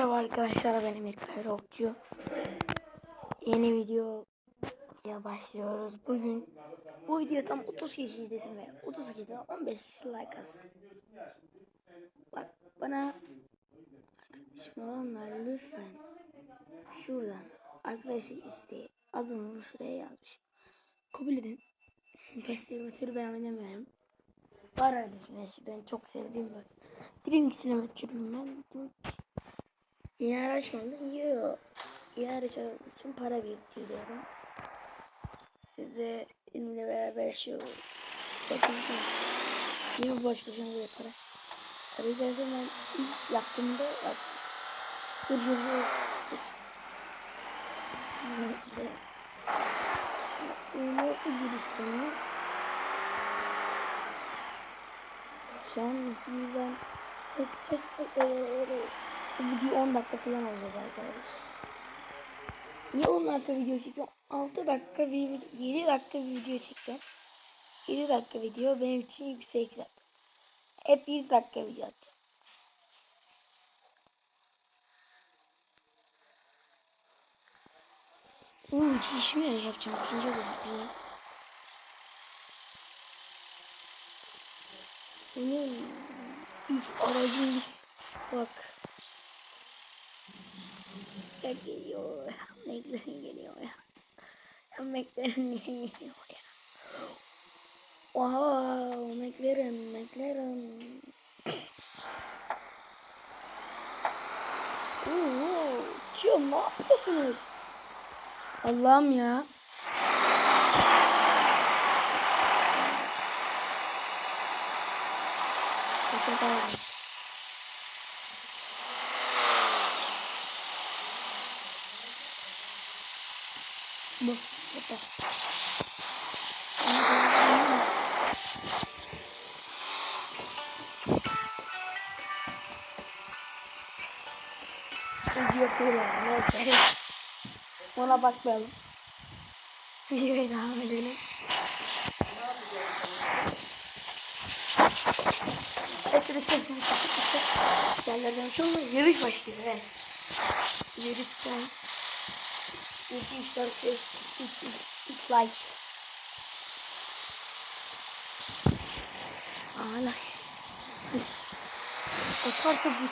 Merhaba arkadaşlar benim İlkay Rokçu. Yeni videoya başlıyoruz. Bugün bu video tam 30 kişi izlesin ve 30 kişiden 15 kişi like atsın. Bak bana arkadaşım olanlar lütfen şuradan arkadaşlık isteği adımı şuraya yazmış. Kabul edin. PES Simulator'ı ben oynamıyorum. Var öylesine eskiden çok sevdiğim böyle. Dream Simulator'ım ben. Mı aldın? Yok. Araç almak için para biriktiriyorum. Siz de benimle beraber şey olur. Güzel. Yine boş boşuna böyle para. Zaten ben ilk yaptığımda bak. Dur dur dur. Neyse. Nasıl girişti mi? Şu an ben hep hep hep video 10 dakika falan olacak arkadaş. Niye 10 dakika video çekiyorum? 6 dakika bir 7 dakika bir video çekeceğim. 7 dakika video benim için yüksek zaten. Hep 1 dakika video atacağım. Uuu iki kişi mi yarış yapacağım? İkinci bölüm. Benim üf aracım bak. Ya geliyor. McLaren geliyor ya. McLaren niye geliyor ya? Wow, McLaren, McLaren. Oo, Çiyo ne yapıyorsunuz? Allah'ım ya. Teşekkür ederiz. Bu. Bu da. Video falan neyse. Ona bakmayalım. Videoya devam edelim. Arkadaşlar şimdi kısa kısa yerlerden sonra yarış başlıyor. Evet. Yarış puan. 2, 3, 4, 5, 6, 6 likes. Hala. Atarsa bu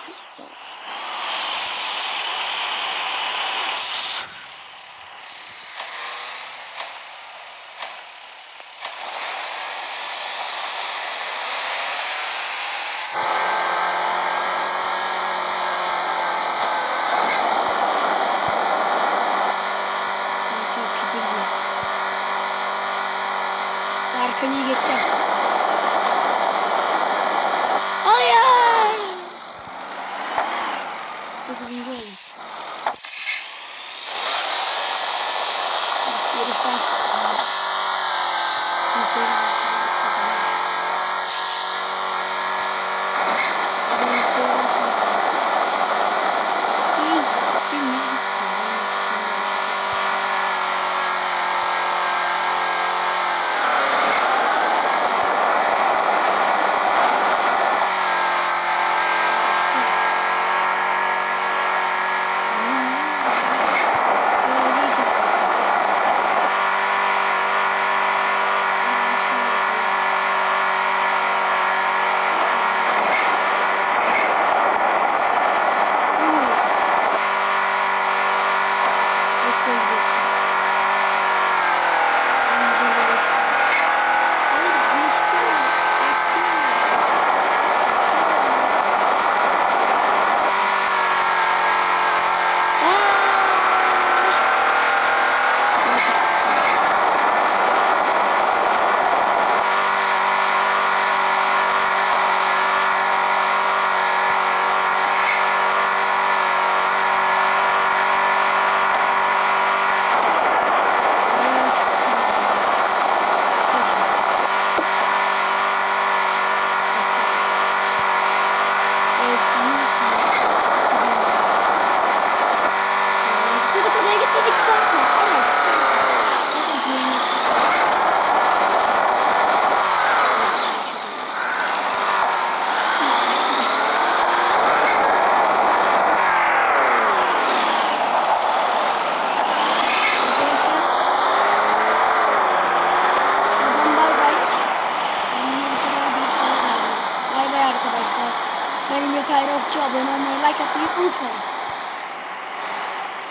Çok gidiyoruz. Geçeceğim. Hayır. Dokuzuncu oldum. Yarıştan çıktım. subscribe और जो abone नहीं like a पूछ में